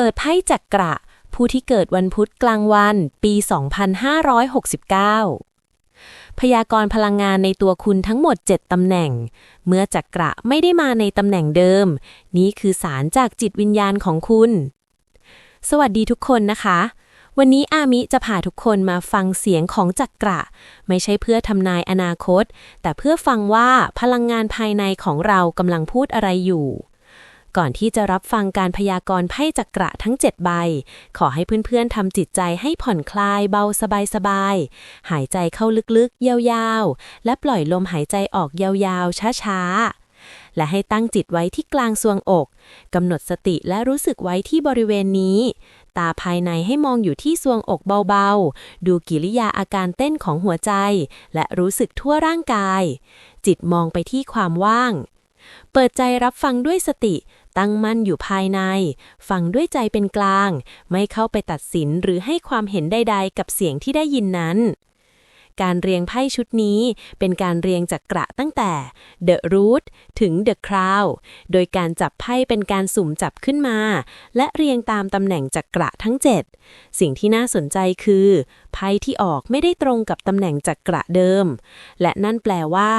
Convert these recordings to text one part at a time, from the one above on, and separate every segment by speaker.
Speaker 1: เปิดไพ่จักกระ ผู้ที่เกิดวันพุธกลางวัน ปี 2569 พยากรณ์พลังงานในตัวคุณทั้งหมด 7 ตำแหน่ง เมื่อจักระไม่ได้มาในตำแหน่งเดิม นี้คือสารจากจิตวิญญาณของคุณ สวัสดีทุกคนนะคะวันนี้อามิจะพาทุกคนมาฟังเสียงของจักระ ไม่ใช่เพื่อทำนายอนาคต แต่เพื่อฟังว่าพลังงานภายในของเรากำลังพูดอะไรอยู่ ก่อนที่จะรับฟังการพยากรณ์ไพ่จักระทั้ง 7 ใบ ขอให้เพื่อนๆทำจิตใจให้ผ่อนคลายเบาสบายๆ หายใจเข้าลึกๆ ยาวๆ และปล่อยลมหายใจออกยาวๆ ช้าๆและให้ตั้งจิตไว้ที่กลางซวงอก กำหนดสติและรู้สึกไว้ที่บริเวณนี้ ตาภายในให้มองอยู่ที่ซวงอกเบาๆ ดูกิริยาอาการเต้นของหัวใจ และรู้สึกทั่วร่างกาย จิตมองไปที่ความว่าง เปิดใจรับฟังด้วยสติ ตั้งมั่นอยู่ภายใน ฟังด้วยใจเป็นกลาง ไม่เข้าไปตัดสินหรือให้ความเห็นใดๆ กับเสียงที่ได้ยินนั้น การเรียงไพ่ชุดนี้เป็นการเรียงจากกระตั้งแต่ The Root ถึง The Crown โดยการจับไพ่เป็นการสุ่มจับขึ้นมา และเรียงตามตำแหน่งจากกระทั้ง 7 สิ่งที่น่าสนใจคือ ไพ่ที่ออกไม่ได้ตรงกับตำแหน่งจากกระเดิม และนั่นแปลว่า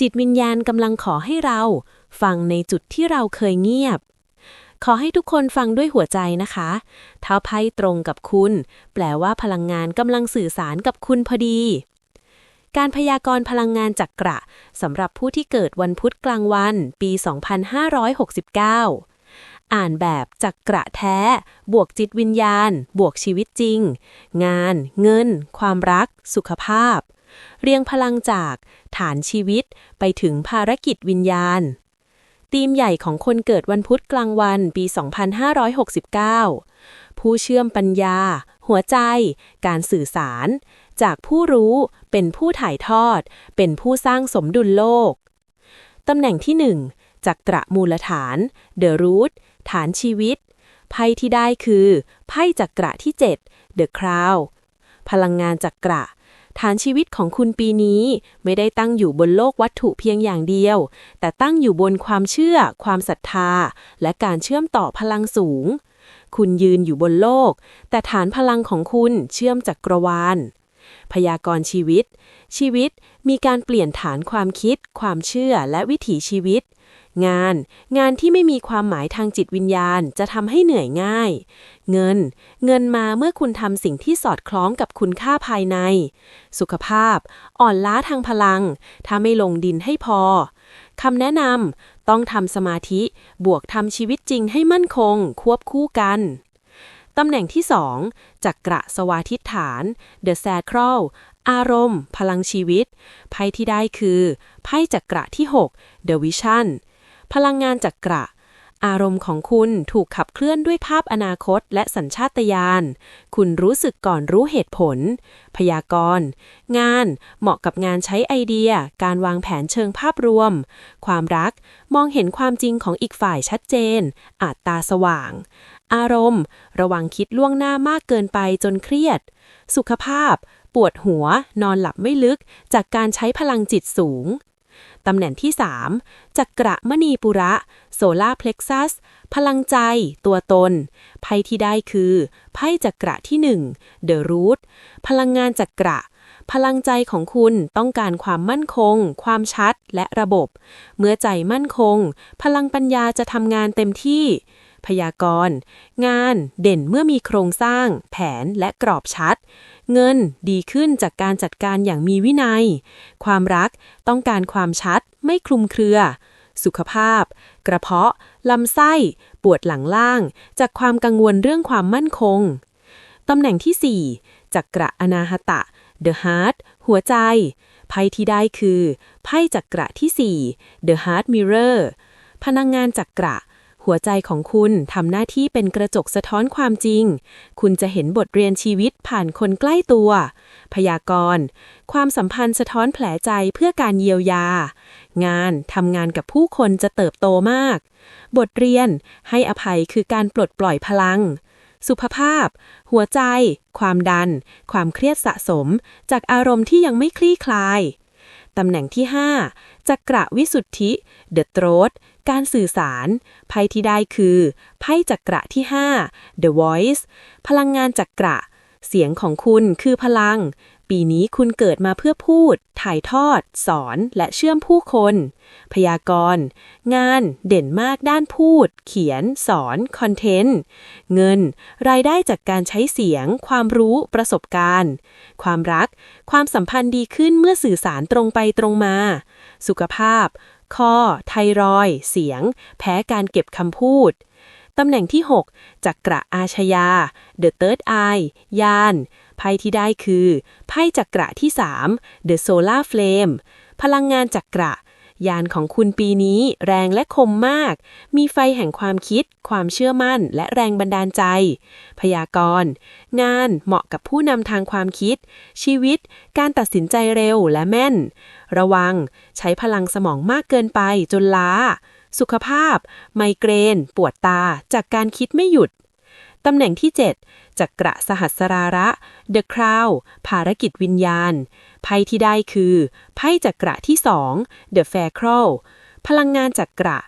Speaker 1: จิตวิญญาณกำลังขอให้เรา ฟังในจุดที่เราเคยเงียบขอให้ทุกคนฟังด้วยหัวใจนะคะ ถ้าไพ่ตรงกับคุณ แปลว่าพลังงานกำลังสื่อสารกับคุณพอดี การพยากรณ์พลังงานจักกระสำหรับผู้ที่เกิดวันพุธกลางวัน ปี 2569อ่านแบบจักกระแท้ บวกจิตวิญญาณ บวกชีวิตจริง งาน เงิน ความรัก สุขภาพ เรียงพลังจาก ฐานชีวิตไปถึงภารกิจวิญญาณ ธีมใหญ่ของคนเกิดวันพุธกลางวันปี 2569 ผู้เชื่อมปัญญา หัวใจ การสื่อสาร จากผู้รู้เป็นผู้ถ่ายทอด เป็นผู้สร้างสมดุลโลก ตำแหน่งที่ 1จักระมูลฐาน The Root ฐานชีวิต ไพ่ที่ได้คือไพ่จักระที่ 7 The Crown พลังงานจักระ ฐานชีวิตของคุณปีนี้ไม่ได้ตั้งอยู่บนโลกวัตถุเพียงอย่างเดียว แต่ตั้งอยู่บนความเชื่อ ความศรัทธา และการเชื่อมต่อพลังสูง คุณยืนอยู่บนโลก แต่ฐานพลังของคุณเชื่อมจักรวาล พยากรชีวิต ชีวิตมีการเปลี่ยนฐานความคิด ความเชื่อและวิถีชีวิต งาน งานที่ไม่มีความหมายทางจิตวิญญาณจะทำให้เหนื่อยง่าย เงิน เงินมาเมื่อคุณทำสิ่งที่สอดคล้องกับคุณค่าภายใน สุขภาพ อ่อนล้าทางพลัง ถ้าไม่ลงดินให้พอคำแนะนำต้องทำสมาธิ บวกทำชีวิตจริงให้มั่นคง ควบคู่กัน ตำแหน่งที่ 2จักระสวาทิฐาน The Sacral อารมณ์ พลังชีวิต ไพ่ที่ได้คือ ไพ่จักระที่ 6 The Vision พลังงานจักระ อารมณ์ของคุณถูกขับเคลื่อนด้วยภาพอนาคตและสัญชาตญาณ คุณรู้สึกก่อนรู้เหตุผล พยากรณ์ งานเหมาะกับงานใช้ไอเดีย การวางแผนเชิงภาพรวม ความรักมองเห็นความจริงของอีกฝ่ายชัดเจน อาจตาสว่าง อารมณ์ ระวังคิดล่วงหน้ามากเกินไปจนเครียด สุขภาพ ปวดหัว นอนหลับไม่ลึก จากการใช้พลังจิตสูง ตำแหน่งที่ 3จักระมณีปุระ โซลาเพล็กซัส พลังใจ ตัวตน ไพ่ที่ได้คือ ไพ่จักระที่ 1 The Root พลังงานจักระพลังใจของคุณต้องการความมั่นคง ความชัดและระบบ เมื่อใจมั่นคง พลังปัญญาจะทำงานเต็มที่ พยากรณ์ งานเด่นเมื่อมีโครงสร้าง แผนและกรอบชัด เงินดีขึ้นจากการจัดการอย่างมีวินัย ความรักต้องการความชัด ไม่คลุมเครือ สุขภาพ กระเพาะลำไส้ ปวดหลังล่าง จากความกังวลเรื่องความมั่นคงตำแหน่งที่ 4จักระอนาหตะ The Heart หัวใจ ไพ่ที่ได้คือ ไพ่จักระที่ 4 The Heart Mirror พลังงานจักระ หัวใจของคุณทำหน้าที่เป็นกระจกสะท้อนความจริง คุณจะเห็นบทเรียนชีวิตผ่านคนใกล้ตัว พยากรณ์ ความสัมพันธ์สะท้อนแผลใจเพื่อการเยียวยา งานทำงานกับผู้คนจะเติบโตมาก บทเรียนให้อภัยคือการปลดปล่อยพลัง สุขภาพ หัวใจ ความดัน ความเครียดสะสม จากอารมณ์ที่ยังไม่คลี่คลาย ตำแหน่งที่ 5จักระวิสุทธิ The Throat การสื่อสาร ไพ่ที่ได้คือไพ่จักระที่ 5 The Voice พลังงานจักระ เสียงของคุณคือพลัง ปีนี้คุณเกิดมาเพื่อพูด ถ่ายทอด สอนและเชื่อมผู้คน พยากรณ์งานเด่นมากด้านพูด เขียน สอน คอนเทนต์ เงิน รายได้จากการใช้เสียง ความรู้ประสบการณ์ ความรัก ความสัมพันธ์ดีขึ้นเมื่อสื่อสารตรงไปตรงมา สุขภาพคอไทรอย เสียง แพ้การเก็บคำพูดตำแหน่งที่ 6 จักระอาชญา The Third Eye ยาน พ่ที่ได้คือ ไพ่จักระที่ 3 The Solar Flame พลังงานจักระ ยานของคุณปีนี้ แรงและคมมาก มีไฟแห่งความคิด ความเชื่อมั่น และแรงบันดาลใจ พยากรณ์ งานเหมาะกับผู้นำทางความคิด ชีวิต การตัดสินใจเร็วและแม่น ระวัง ใช้พลังสมองมากเกินไปจนล้าสุขภาพ ไมเกรน ปวดตาจากการคิดไม่หยุด ตำแหน่งที่ 7จักระสหัสราระ The Crown ภารกิจวิญญาณ ไพ่ที่ได้คือ ไพ่จักระที่ 2 The Fair Crow พลังงานจักระ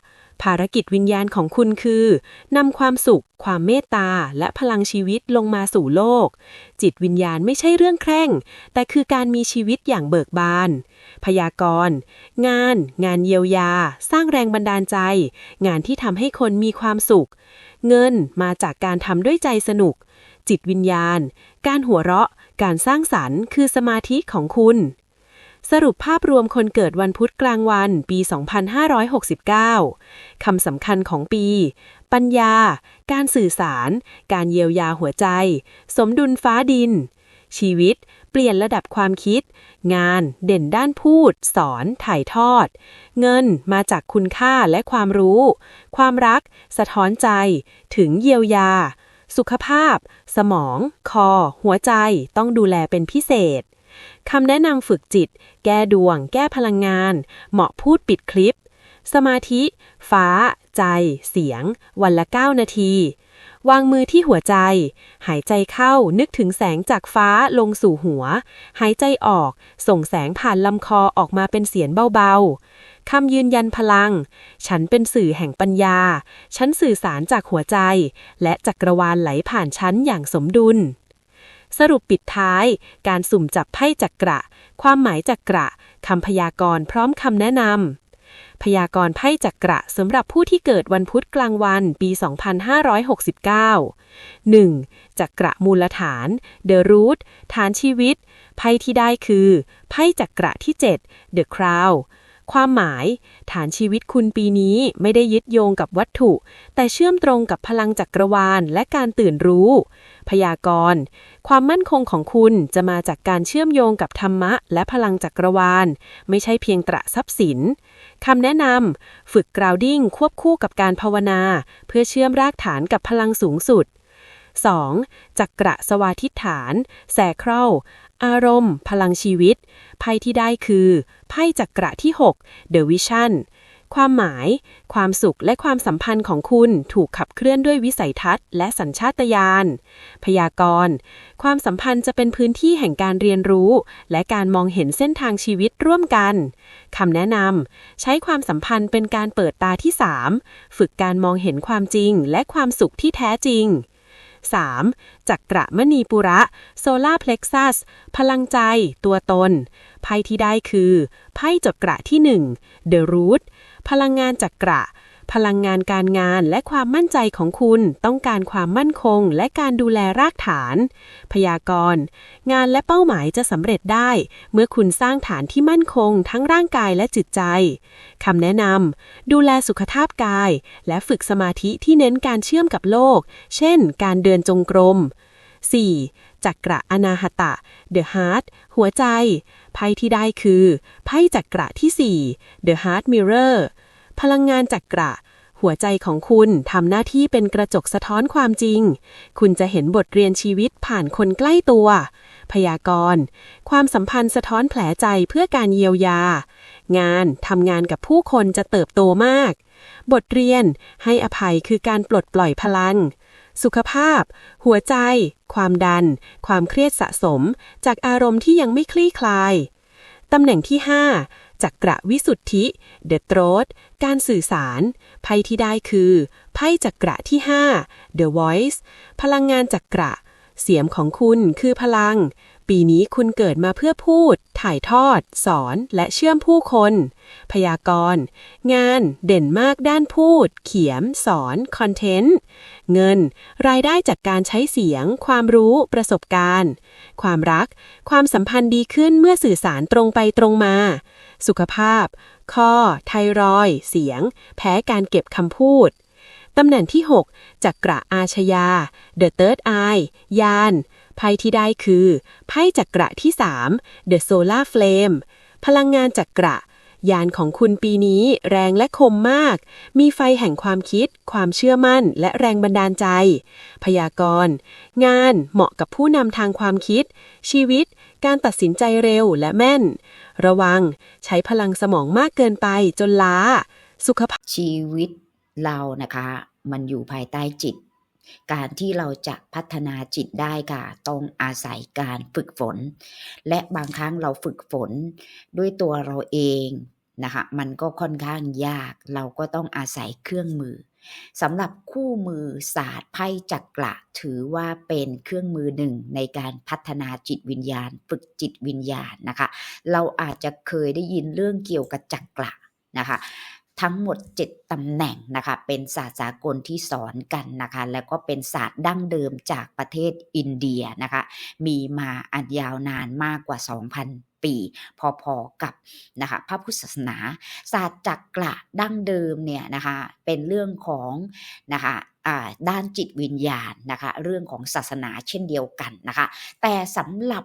Speaker 1: ภารกิจวิญญาณของคุณคือนำความสุข ความเมตตา และพลังชีวิตลงมาสู่โลก จิตวิญญาณไม่ใช่เรื่องแคร่ง แต่คือการมีชีวิตอย่างเบิกบาน พยากรณ์งาน งานเยียวยา สร้างแรงบันดาลใจ งานที่ทำให้คนมีความสุข เงินมาจากการทำด้วยใจสนุก จิตวิญญาณ การหัวเราะ การสร้างสรรค์ คือสมาธิของคุณ สรุปภาพรวมคนเกิดวันพุธกลางวันปี 2569 คำสำคัญของปี ปัญญา การสื่อสาร การเยียวยาหัวใจ สมดุลฟ้าดิน ชีวิต เปลี่ยนระดับความคิด งาน เด่นด้านพูด สอน ถ่ายทอด เงินมาจากคุณค่าและความรู้ ความรัก สะท้อนใจ ถึงเยียวยา สุขภาพ สมอง คอ หัวใจ ต้องดูแลเป็นพิเศษ คำแนะนำฝึกจิต แก้ดวง แก้พลังงาน เหมาะพูดปิดคลิป สมาธิ ฟ้า ใจ เสียง วันละ 9 นาที วางมือที่หัวใจ หายใจเข้านึกถึงแสงจากฟ้าลงสู่หัว หายใจออก ส่งแสงผ่านลำคอออกมาเป็นเสียงเบาๆคำยืนยันพลัง ฉันเป็นสื่อแห่งปัญญา ฉันสื่อสารจากหัวใจ และจักรวาลไหลผ่านฉันอย่างสมดุล สรุปปิดท้าย การสุ่มจับไพ่จักระ ความหมายจักระคำพยากรณ์พร้อมคำแนะนำพยากรณ์ไพ่จักระสำหรับผู้ที่เกิดวันพุธกลางวันปี 2569 1. จักระมูลฐาน The Root ฐานชีวิต ไพ่ที่ได้คือ ไพ่จักระที่ 7 The Crown ความหมาย ฐานชีวิตคุณปีนี้ไม่ได้ยึดโยงกับวัตถุ แต่เชื่อมตรงกับพลังจักรวาลและการตื่นรู้ พยากรณ์ ความมั่นคงของคุณจะมาจากการเชื่อมโยงกับธรรมะ และพลังจักรวาล ไม่ใช่เพียงตระทรัพย์สินคำแนะนำฝึกกราวดิ้งควบคู่กับการภาวนา เพื่อเชื่อมรากฐานกับพลังสูงสุด 2. จักระสวาทิฐาน แสเครา อารมณ์ พลังชีวิต ไพ่ที่ได้คือไพ่จักระที่ 6 The Vision ความหมาย ความสุขและความสัมพันธ์ของคุณถูกขับเคลื่อนด้วยวิสัยทัศน์และสัญชาตญาณ พยากรณ์ ความสัมพันธ์จะเป็นพื้นที่แห่งการเรียนรู้ และการมองเห็นเส้นทางชีวิตร่วมกัน คำแนะนำ ใช้ความสัมพันธ์เป็นการเปิดตาที่ 3 ฝึกการมองเห็นความจริงและความสุขที่แท้จริง 3. จักระมณีปุระโซลาเพล็กซัส พลังใจ ตัวตน ไพ่ที่ได้คือ ไพ่จักระที่ 1 The Root พลังงานจักระ พลังงานการงานและความมั่นใจของคุณต้องการความมั่นคงและการดูแลรากฐาน พยากรณ์ งานและเป้าหมายจะสำเร็จได้ เมื่อคุณสร้างฐานที่มั่นคง ทั้งร่างกายและจิตใจคำแนะนำดูแลสุขภาพกาย และฝึกสมาธิที่เน้นการเชื่อมกับโลก เช่น การเดินจงกรม 4. จักระอนาหตะ The Heart หัวใจ ไพ่ที่ได้คือ ไพ่จักระที่ 4 The Heart Mirror พลังงานจักระหัวใจของคุณทำหน้าที่เป็นกระจกสะท้อนความจริง คุณจะเห็นบทเรียนชีวิตผ่านคนใกล้ตัว พยากรณ์ ความสัมพันธ์สะท้อนแผลใจเพื่อการเยียวยา งานทำงานกับผู้คนจะเติบโตมาก บทเรียนให้อภัยคือการปลดปล่อยพลัง สุขภาพ หัวใจ ความดัน ความเครียดสะสม จากอารมณ์ที่ยังไม่คลี่คลายตำแหน่งที่ 5 จักระวิสุทธิ The Throat การสื่อสาร ไพ่ที่ได้คือ ไพ่จักระที่ 5 The Voice พลังงานจักระเสียงของคุณคือพลัง ปีนี้คุณเกิดมาเพื่อพูด ถ่ายทอด สอนและเชื่อมผู้คน พยากรณ์ งานเด่นมากด้านพูด เขียนสอน คอนเทนต์ เงิน รายได้จากการใช้เสียง ความรู้ ประสบการณ์ ความรัก ความสัมพันธ์ดีขึ้นเมื่อสื่อสารตรงไปตรงมา สุขภาพ ข้อ ไทรอยด์เสียง แพ้การเก็บคำพูด ตำแหน่งที่ 6จักระอาชญา The Third Eye ยาน ไพ่ที่ได้คือ ไพ่จักระที่ 3 The Solar Flame พลังงานจักระ ยานของคุณปีนี้แรงและคมมาก มีไฟแห่งความคิด ความเชื่อมั่น และแรงบันดาลใจ พยากรณ์ งานเหมาะกับผู้นำทางความคิด ชีวิต การตัดสินใจเร็วและแม่น ระวัง ใช้พลังสมองมากเกินไปจนล้า สุขภาพ
Speaker 2: ชีวิตเรานะคะ มันอยู่ภายใต้จิต การที่เราจะพัฒนาจิตได้ค่ะ ต้องอาศัยการฝึกฝน และบางครั้งเราฝึกฝนด้วยตัวเราเอง นะคะมันก็ค่อนข้างยากเราก็ต้องอาศัยเครื่องมือสำหรับคู่มือศาสตร์ไพ่จักระถือว่าเป็นเครื่องมือหนึ่งในการพัฒนาจิตวิญญาณ ฝึกจิตวิญญาณนะคะ เราอาจจะเคยได้ยินเรื่องเกี่ยวกับจักระนะคะทั้งหมด 7 ตำแหน่งนะคะเป็นศาสตร์สากลที่สอนกันนะคะแล้วก็เป็นศาสตร์ดั้งเดิมจากประเทศอินเดียนะคะมีมาอันยาวนานมากกว่า 2,000 ปี พอๆกับนะคะพระพุทธศาสนา ศาสตร์จักระดั้งเดิมเนี่ยนะคะเป็นเรื่องของนะคะด้านจิตวิญญาณนะคะเรื่องของศาสนาเช่นเดียวกันนะคะแต่สำหรับ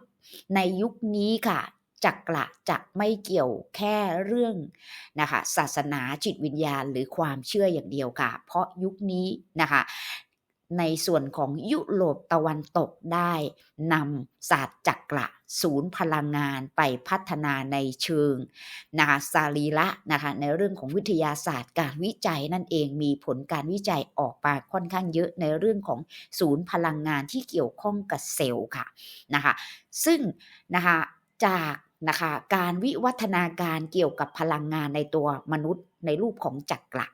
Speaker 2: ในยุคนี้ค่ะจักระจะไม่เกี่ยวแค่เรื่องนะคะศาสนาจิตวิญญาณหรือความเชื่ออย่างเดียวค่ะ เพราะยุคนี้นะคะ ในส่วนของยุโรปตะวันตกได้นำศาสตร์จักระศูนย์พลังงานไปพัฒนาในเชิงนะคะสรีระนะคะในเรื่องของวิทยาศาสตร์การวิจัยนั่นเองมีผลการวิจัยออกมาค่อนข้างเยอะในเรื่องของศูนย์พลังงานที่เกี่ยวข้องกับเซลล์ค่ะนะคะซึ่งนะคะจากนะคะการวิวัฒนาการเกี่ยวกับพลังงานในตัวมนุษย์ ในรูปของจักระ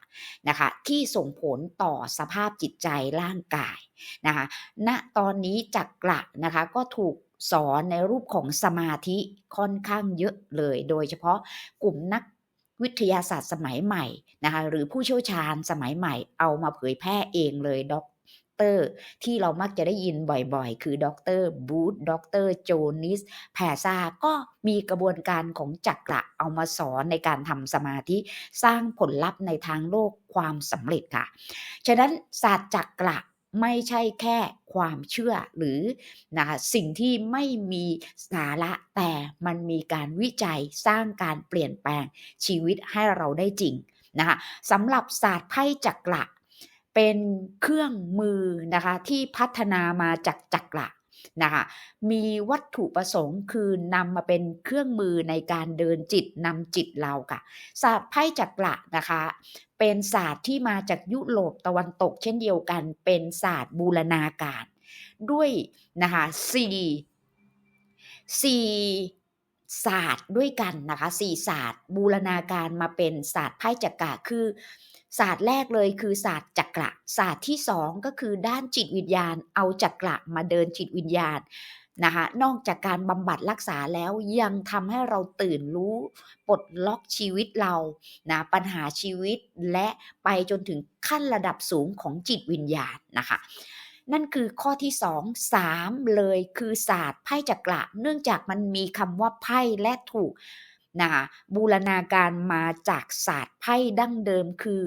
Speaker 2: นะคะที่ส่งผลต่อสภาพจิตใจร่างกายนะคะณตอนนี้จักระนะคะก็ถูกสอนในรูปของสมาธิค่อนข้างเยอะเลย โดยเฉพาะกลุ่มนักวิทยาศาสตร์สมัยใหม่นะคะหรือผู้เชี่ยวชาญสมัยใหม่เอามาเผยแพร่เองเลยด็อก เตอร์ที่เรามักจะได้ยินบ่อยๆ คือดรบูธดรโจนิสแพซาก็มีกระบวนการของจักระเอามาสอนในการทำสมาธิสร้างผลลัพธ์ในทางโลกความสำเร็จค่ะ ฉะนั้นศาสตร์จักระไม่ใช่แค่ความเชื่อหรือนะสิ่งที่ไม่มีสาระแต่มันมีการวิจัยสร้างการเปลี่ยนแปลงชีวิตให้เราได้จริงนะคะสำหรับศาสตร์ไพ่จักระ เป็นเครื่องมือนะคะที่พัฒนามาจากจักระนะคะมีวัตถุประสงค์คือนำมาเป็นเครื่องมือในการเดินจิตนำจิตเราค่ะ ศาสตร์ไพ่จักระนะคะ เป็นศาสตร์ที่มาจากยุโรปตะวันตก เช่นเดียวกัน เป็นศาสตร์บูรณาการ ด้วยนะคะสี่สี่ ศาสตร์ด้วยกันนะคะสี่ศาสตร์ บูรณาการมาเป็นศาสตร์ไพ่จักระคือศาสตร์แรกเลยคือศาสตร์จักระศาสตร์ที่สองก็คือด้านจิตวิญญาณ เอาจักระมาเดินจิตวิญญาณนะคะนอกจากการบำบัดรักษาแล้วยังทำให้เราตื่นรู้ปลดล็อกชีวิตเรานะปัญหาชีวิตและไปจนถึงขั้นระดับสูงของจิตวิญญาณนะคะ นั่นคือข้อที่สองสามเลยคือศาสตร์ไพ่จักระเนื่องจากมันมีคำว่าไพ่และถูกนะคะบูรณาการมาจากศาสตร์ไพ่ดั้งเดิมคือ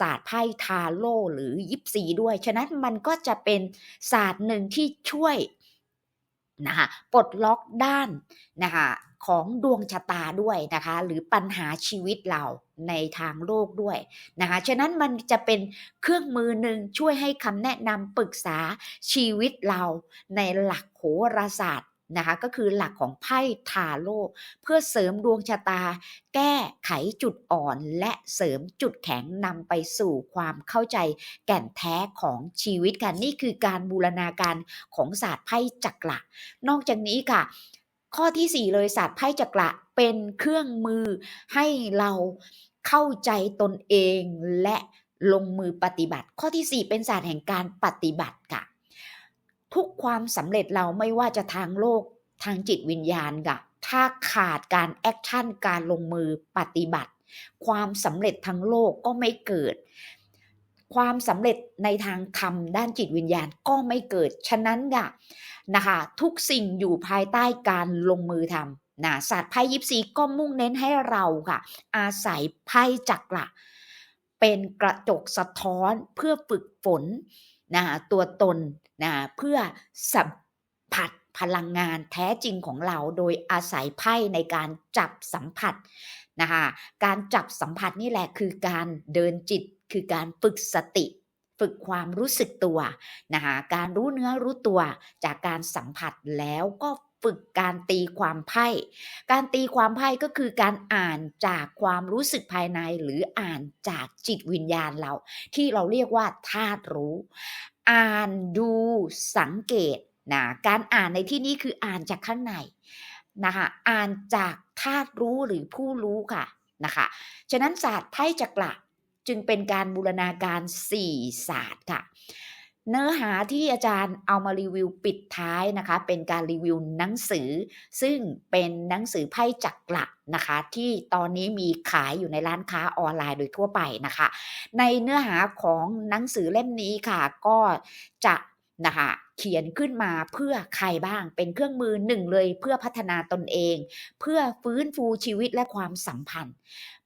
Speaker 2: ศาสตร์ไพ่ทาโร่หรือยิปซีด้วย ฉะนั้นมันก็จะเป็นศาสตร์หนึ่งที่ช่วย นะคะปลดล็อกด้านนะคะของดวงชะตาด้วยนะคะ หรือปัญหาชีวิตเราในทางโลกด้วยนะคะ ฉะนั้นมันจะเป็นเครื่องมือหนึ่งช่วยให้คำแนะนำปรึกษาชีวิตเราในหลักโหราศาสตร์ นะคะก็คือหลักของไพ่ทาโร่เพื่อเสริมดวงชะตา แก้ไขจุดอ่อน และเสริมจุดแข็งนำไปสู่ความเข้าใจแก่นแท้ของชีวิตกันนี่คือการบูรณาการของศาสตร์ไพ่จักระนอกจากนี้ค่ะ ข้อที่ 4 เลยศาสตร์ไพ่จักระเป็นเครื่องมือให้เราเข้าใจตนเองและลงมือปฏิบัติ ข้อที่ 4 เป็นศาสตร์แห่งการปฏิบัติค่ะ ทุกความสำเร็จเราไม่ว่าจะทางโลกทางจิตวิญญาณค่ะถ้าขาดการแอคชั่นการลงมือปฏิบัติ ความสำเร็จทางโลกก็ไม่เกิด ความสำเร็จในทางธรรมด้านจิตวิญญาณก็ไม่เกิด ฉะนั้นค่ะนะคะทุกสิ่งอยู่ภายใต้การลงมือทำนะศาสตร์ไพ่ยิปซีก็มุ่งเน้นให้เราค่ะ อาศัยไพ่จักระเป็นกระจกสะท้อนเพื่อฝึกฝนนะตัวตน นะเพื่อสัมผัสพลังงานแท้จริงของเราโดยอาศัยไพ่ในการจับสัมผัสนะคะการจับสัมผัสนี่แหละคือการเดินจิตคือการฝึกสติ ฝึกความรู้สึกตัวนะคะการรู้เนื้อรู้ตัวจากการสัมผัสแล้วก็ฝึกการตีความไพ่ การตีความไพ่ก็คือการอ่านจากความรู้สึกภายในหรืออ่านจากจิตวิญญาณเรา ที่เราเรียกว่าธาตุรู้ อ่านดูสังเกตนะการอ่านในที่นี้คืออ่านจากข้างในนะคะอ่านจากธาตุรู้หรือผู้รู้ค่ะนะคะฉะนั้นศาสตร์ไพ่จักระจึงเป็นการบูรณาการ 4 ศาสตร์ค่ะ เนื้อหาที่อาจารย์เอามารีวิวปิดท้ายนะคะ เป็นการรีวิวหนังสือ ซึ่งเป็นหนังสือไพ่จักระนะคะ ที่ตอนนี้มีขายอยู่ในร้านค้าออนไลน์โดยทั่วไปนะคะ ในเนื้อหาของหนังสือเล่มนี้ค่ะ ก็จะนะคะเขียนขึ้นมาเพื่อใครบ้างเป็นเครื่องมือหนึ่งเลยเพื่อพัฒนาตนเอง เพื่อฟื้นฟูชีวิตและความสัมพันธ์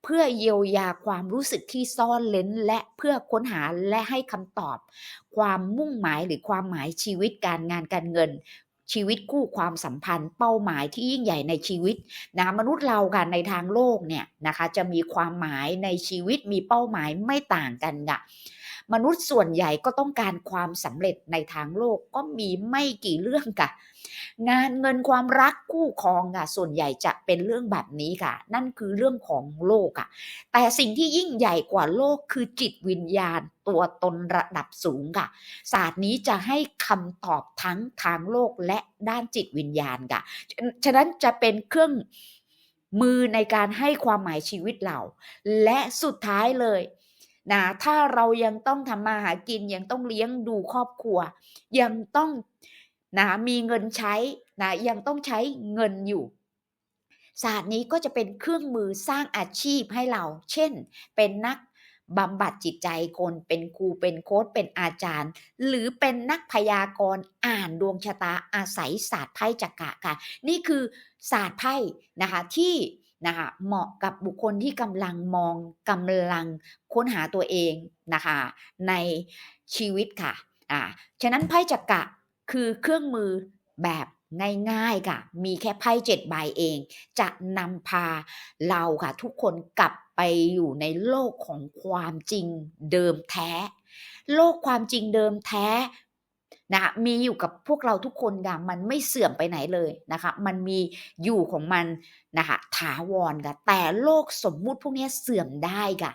Speaker 2: เพื่อเยียวยาความรู้สึกที่ซ่อนเลนและเพื่อค้นหาและให้คำตอบ ความมุ่งหมายหรือความหมายชีวิตการงานการเงิน ชีวิตคู่ความสัมพันธ์ เป้าหมายที่ยิ่งใหญ่ในชีวิตนะมนุษย์เราค่ะในทางโลกเนี่ย นะคะ จะมีความหมายในชีวิตมีเป้าหมายไม่ต่างกันค่ะมนุษย์ส่วนใหญ่ก็ต้องการความสำเร็จในทางโลกก็มีไม่กี่เรื่องค่ะ งานเงินความรักคู่ครองค่ะส่วนใหญ่จะเป็นเรื่องแบบนี้ค่ะ นั่นคือเรื่องของโลกค่ะ แต่สิ่งที่ยิ่งใหญ่กว่าโลกคือจิตวิญญาณตัวตนระดับสูงค่ะ ศาสตร์นี้จะให้คำตอบทั้งทางโลกและด้านจิตวิญญาณค่ะ ฉะนั้นจะเป็นเครื่อง มือในการให้ความหมายชีวิตเรา และสุดท้ายเลยนะถ้าเรายังต้องทำมาหากินยังต้องเลี้ยงดูครอบครัว ยังต้องนะมีเงินใช้นะยังต้องใช้เงินอยู่ศาสตร์นี้ก็จะเป็นเครื่องมือสร้างอาชีพให้เรา เช่น เป็นนัก บำบัดจิตใจคนเป็นครูเป็นโค้ชเป็นอาจารย์ หรือเป็นนักพยากรณ์อ่านดวงชะตาอาศัยศาสตร์ไพ่จักระค่ะ นี่คือศาสตร์ไพ่นะคะที่นะคะเหมาะกับบุคคลที่กำลังมองกำลังค้นหาตัวเองนะคะในชีวิตค่ะอ่าฉะนั้นไพ่จักระคือเครื่องมือแบบ ง่ายๆค่ะ มีแค่ไพ่เจ็ดใบเอง จะนำพาเราค่ะ ทุกคนกลับไปอยู่ในโลกของความจริงเดิมแท้ โลกความจริงเดิมแท้นะมีอยู่กับพวกเราทุกคนค่ะมันไม่เสื่อมไปไหนเลยนะคะ มันมีอยู่ของมันนะคะถาวรค่ะ แต่โลกสมมุติพวกนี้เสื่อมได้ค่ะ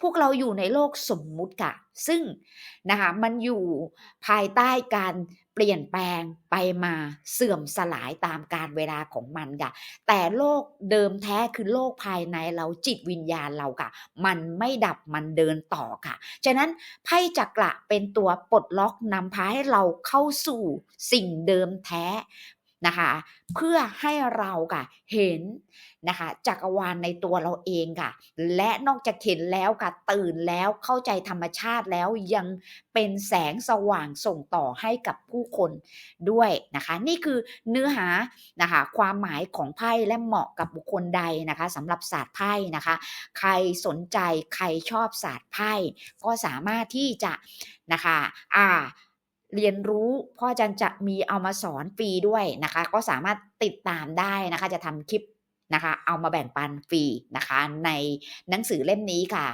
Speaker 2: พวกเราอยู่ในโลกสมมุติค่ะ ซึ่งนะคะมันอยู่ภายใต้การเปลี่ยนแปลงไปมาเสื่อมสลายตามการเวลาของมันค่ะ แต่โลกเดิมแท้คือโลกภายในเราจิตวิญญาณเราค่ะ มันไม่ดับมันเดินต่อค่ะ ฉะนั้นไพ่จักระเป็นตัวปลดล็อกนำพาให้เราเข้าสู่สิ่งเดิมแท้ นะคะ เพื่อให้เราค่ะเห็นนะคะจักรวาลในตัวเราเองค่ะ และนอกจากเห็นแล้วค่ะตื่นแล้วเข้าใจธรรมชาติแล้วยังเป็นแสงสว่างส่งต่อให้กับผู้คนด้วยนะคะ นี่คือเนื้อหานะคะความหมายของไพ่และเหมาะกับบุคคลใดนะคะสำหรับศาสตร์ไพ่นะคะ ใครสนใจใครชอบศาสตร์ไพ่ก็สามารถที่จะนะคะอ่า เรียนรู้พ่ออาจารย์จะมีเอามาสอนฟรีด้วยนะคะ ก็สามารถติดตามได้นะคะ จะทำคลิปนะคะ เอามาแบ่งปันฟรีนะคะ ในหนังสือเล่มนี้ค่ะ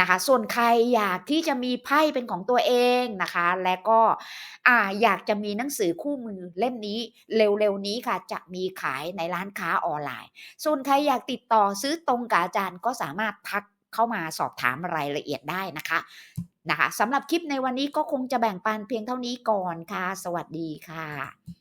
Speaker 2: นะคะ ส่วนใครอยากที่จะมีไพ่เป็นของตัวเองนะคะ และก็อ่าอยากจะมีหนังสือคู่มือเล่มนี้เร็วๆนี้ค่ะ จะมีขายในร้านค้าออนไลน์ ส่วนใครอยากติดต่อซื้อตรงกับอาจารย์ก็สามารถทักเข้ามาสอบถามรายละเอียดได้นะคะ นะคะสำหรับคลิปในวันนี้ก็คงจะแบ่งปันเพียงเท่านี้ก่อนค่ะ สวัสดีค่ะ